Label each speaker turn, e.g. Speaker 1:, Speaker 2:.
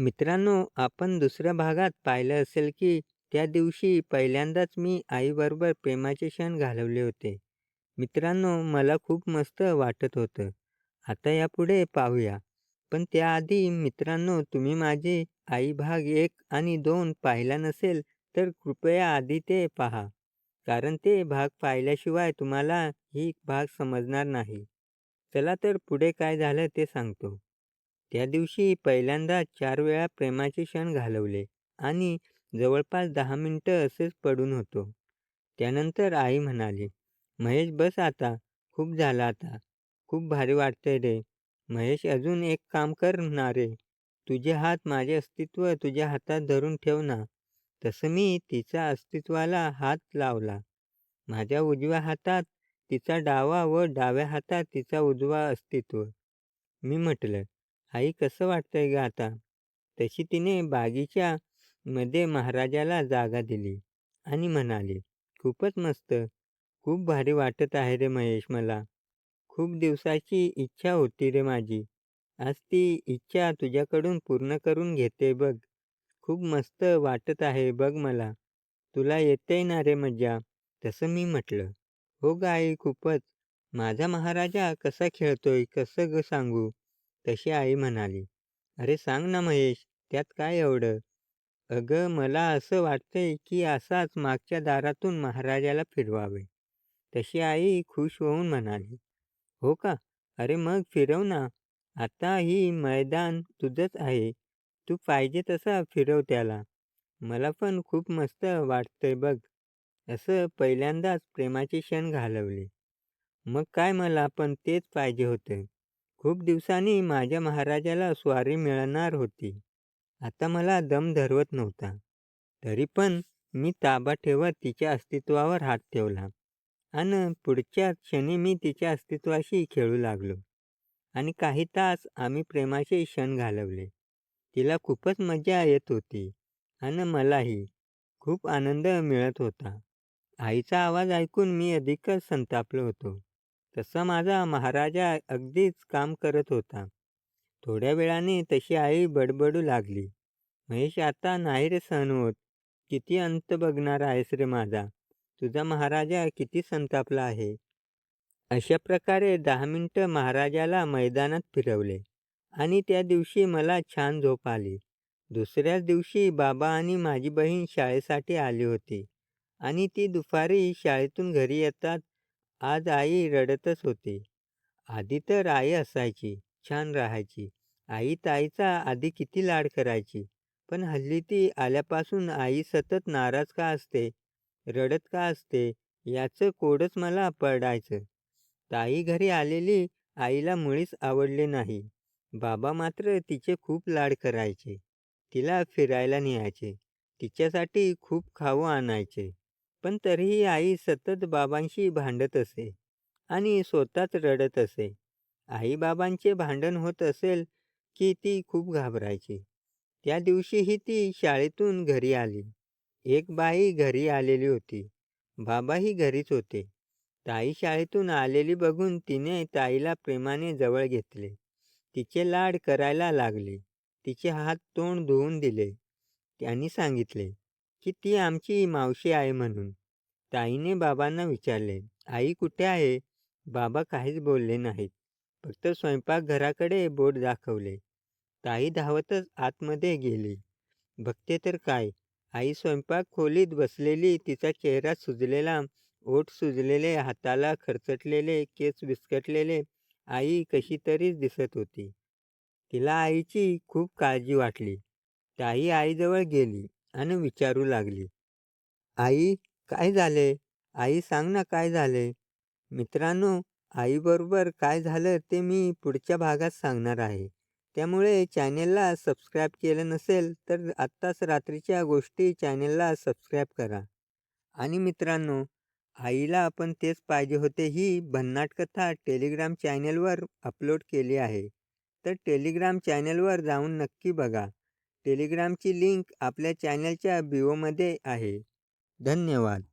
Speaker 1: मित्रांनो, आपण दुसऱ्या भागात पाहिलं असेल की त्या दिवशी पहिल्यांदाच मी आईबरोबर प्रेमाचे क्षण घालवले होते. मित्रांनो, मला खूप मस्त वाटत होतं. आता यापुढे पाहूया. पण त्याआधी मित्रांनो, तुम्ही माझे आई भाग एक आणि दोन पाहिला नसेल, तर कृपया आधी ते पहा. कारण ते भाग पाहिल्याशिवाय तुम्हाला ही भाग समजणार नाही. चला तर पुढे काय झालं ते सांगतो. त्या दिवशी पहिल्यांदा चार वेळा प्रेमाचे क्षण घालवले आणि जवळपास दहा मिनटं असेच पडून होतो. त्यानंतर आई म्हणाली, "महेश बस आता, खूप झालं आता. खूप भारी वाटतंय रे. महेश अजून एक काम कर ना रे. तुझे हात माझे अस्तित्व तुझ्या हातात धरून ठेव ना." तसं मी तिच्या अस्तित्वाला हात लावला. माझ्या उजव्या हातात तिचा डावा व डाव्या हातात तिचा उजवा अस्तित्व. मी म्हटलं, "आई कसं वाटतंय गं आता?" तशी तिने बागीच्या मध्ये महाराजाला जागा दिली आणि म्हणाली, "खूपच मस्त. खूप भारी वाटत आहे रे महेश मला. खूप दिवसाची इच्छा होती रे माझी. आज ती इच्छा तुझ्याकडून पूर्ण करून घेते बघ. खूप मस्त वाटत आहे बघ मला. तुला येतंय ना रे मज्जा तसं मी म्हटलं, "हो गं आई खूपच. माझा महाराजा कसा खेळतोय कसं गं सांगू?" तशी आई म्हणाली, "अरे सांग ना महेश, त्यात काय एवढं? अगं मला असं वाटतंय की असाच मागच्या दारातून महाराजाला फिरवावे." तशी आई खुश होऊन म्हणाली, "हो का? अरे मग फिरव ना. आता ही मैदान तुझंच आहे. तू पाहिजे तसा फिरव त्याला. मला पण खूप मस्त वाटतंय बघ." असं पहिल्यांदाच प्रेमाचे क्षण घालवले. मग काय मला पण तेच पाहिजे होतं. खूप दिवसांनी माझ्या महाराजाला स्वारी मिळणार होती. आता मला दम धरवत नव्हता. तरी पण मी ताबा ठेवत तिच्या अस्तित्वावर हात ठेवला आणि पुढच्या क्षणी मी तिच्या अस्तित्वाशी खेळू लागलो. आणि काही तास आम्ही प्रेमाचे क्षण घालवले. तिला खूपच मजा येत होती आणि मलाही खूप आनंद मिळत होता. आईचा आवाज ऐकून मी अधिकच संतापलो होतो. तसा माझा महाराजा अगदीच काम करत होता. थोड्या वेळाने तशी आई बडबडू लागली, "महेश आता नाही रे सहन होत. किती अंत बघणार आहेस रे माझा? तुझा महाराजा किती संतापला आहे." अशा प्रकारे दहा मिनटं महाराजाला मैदानात फिरवले आणि त्या दिवशी मला छान झोप आली. दुसऱ्याच दिवशी बाबा आणि माझी बहीण शाळेसाठी आली होती आणि ती दुपारी शाळेतून घरी येतात आज आई रडतच होती. आधी तर आई असायची, छान राहायची. आई ताईचा आधी किती लाड करायची. पण हल्ली ती आल्यापासून आई सतत नाराज का असते, रडत का असते, याचं कोडच मला पडायचं. ताई घरी आलेली आईला मुळीच आवडले नाही. बाबा मात्र तिचे खूप लाड करायचे. तिला फिरायला न्यायचे. तिच्यासाठी खूप खाऊ आणायचे. पण तरीही आई सतत बाबांशी भांडत असे आणि स्वतःच रडत असे. आई-बाबांचे भांडण होत असेल की ती खूप घाबरायची. त्या दिवशीही ती शाळेतून घरी आली. एक बाई घरी आलेली होती. बाबाही घरीच होते. ताई शाळेतून आलेली बघून तिने ताईला प्रेमाने जवळ घेतले. तिचे लाड करायला लागली. तिचे हात तोंड धुवून दिले. त्यांनी सांगितले की ती आमची मावशी आहे म्हणून. ताईने बाबांना विचारले, "आई कुठे आहे?" बाबा काहीच बोलले नाहीत. फक्त स्वयंपाकघराकडे बोट दाखवले. ताई धावतच आतमध्ये गेली. बघते तर काय, आई स्वयंपाक खोलीत बसलेली. तिचा चेहरा सुजलेला, ओठ सुजलेले, हाताला खरचटलेले, केस विस्कटलेले. आई कशीतरीच दिसत होती. तिला आईची खूप काळजी वाटली. ताई आईजवळ गेली आणि विचारू लागली, "आई, काय झाले? आई सांग ना काय झाले?" मित्रांनो, आईबरोबर काय झालं ते मी पुढच्या भागात सांगणार आहे. त्यामुळे चॅनेलला सबस्क्राईब केलं नसेल तर आत्ताच रात्रीच्या गोष्टी चॅनेलला सबस्क्राईब करा. आणि मित्रांनो, आईला आपण तेच पाहिजे होते ही भन्नाट कथा टेलिग्राम चॅनेलवर अपलोड केली आहे. तर टेलिग्राम चॅनेलवर जाऊन नक्की बघा. टेलिग्रामची लिंक आपल्या चॅनलच्या बिओमध्ये आहे. धन्यवाद.